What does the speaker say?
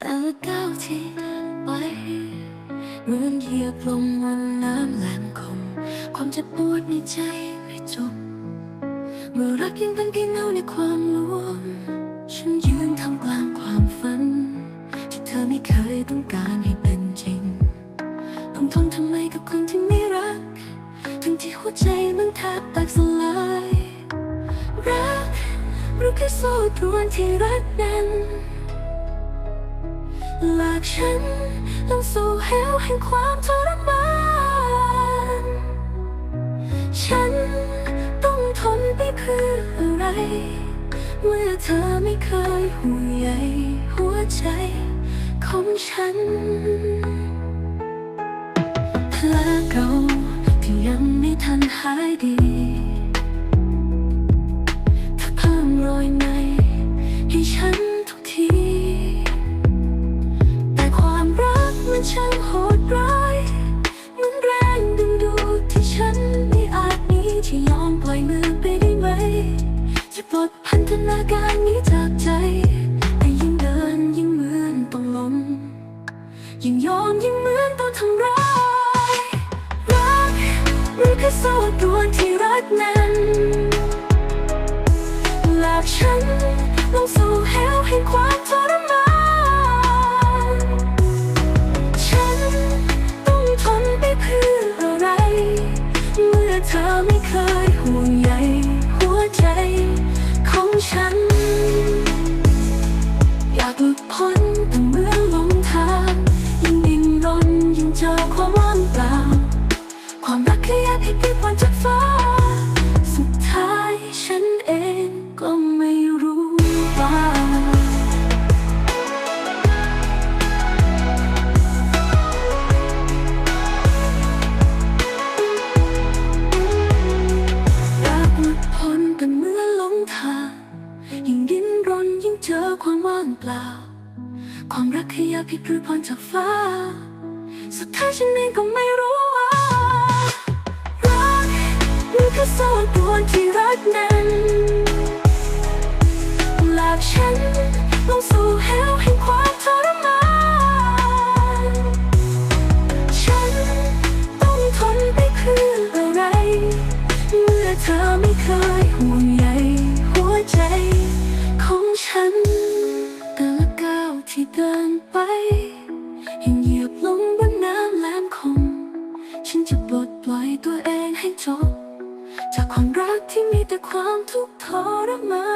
แต่ก้าวที่ไปเหมือนเหยียบลงบนน้ำแหลมคม ความเจ็บปวดในใจไม่จบ เมื่อรักยังเป็นเพียงเงาในความลวง ฉันยืนทำกลางความฝัน ที่เธอไม่เคยต้องการให้เป็นจริงต้องทนทำไมกับคนที่ไม่รัก ทั้งที่หัวใจมันแทบแตกสลาย รักรือแค่โซ่ตรวนที่รักนั้น ลากฉันลงสู่เหวแห่งความทรมาน ฉันต้องทนไปเพื่ออะไร เมื่อเธอไม่เคยห่วงใยหัวใจของฉันแผลเก่าที่ยังไม่ทันหายดี ช่างโหดร้ายเหมันแรงดึงดูดที่ฉันไม่อาจหนี้ที่ยอมปล่อยมือไปได้ไหม จะปลดพันธนาการนี้จากใจแต่ยิ่งเดินยิ่งเหมือนต้องล้มยิ่งยอมยิ่งเหมือนต้องทำร้ายรักหรือแค่โซ่ตรวนที่รักนั้น อเธอไม่เคยห่วงใยหัวใจของฉัน อยากหลุดพ้นแต่เมื่อหลงทางยิ่งดิ้นรนยิ่งเจอความว่างเปล่า ความรักแค่อยากให้พี่พ้นจากฟ้า สุดท้ายฉันเองก็ เจอความว่างเปล่า ความรักแค่อยากผิดหรือพรจากฟ้า สุดท้ายฉันเองก็ไม่รู้ว่า รักหรือโซ่ตรวนที่รักนั้นลากฉันลงสู่เหวแห่งความทรมานฉันต้องทนไปเพื่ออะไรเมื่อเธอ ยังเหยียบลงบนน้ำแหลมคม ฉันจะปลดปล่อยตัวเองให้จบ จากความรักที่มีแต่ความทุกข์ทรมา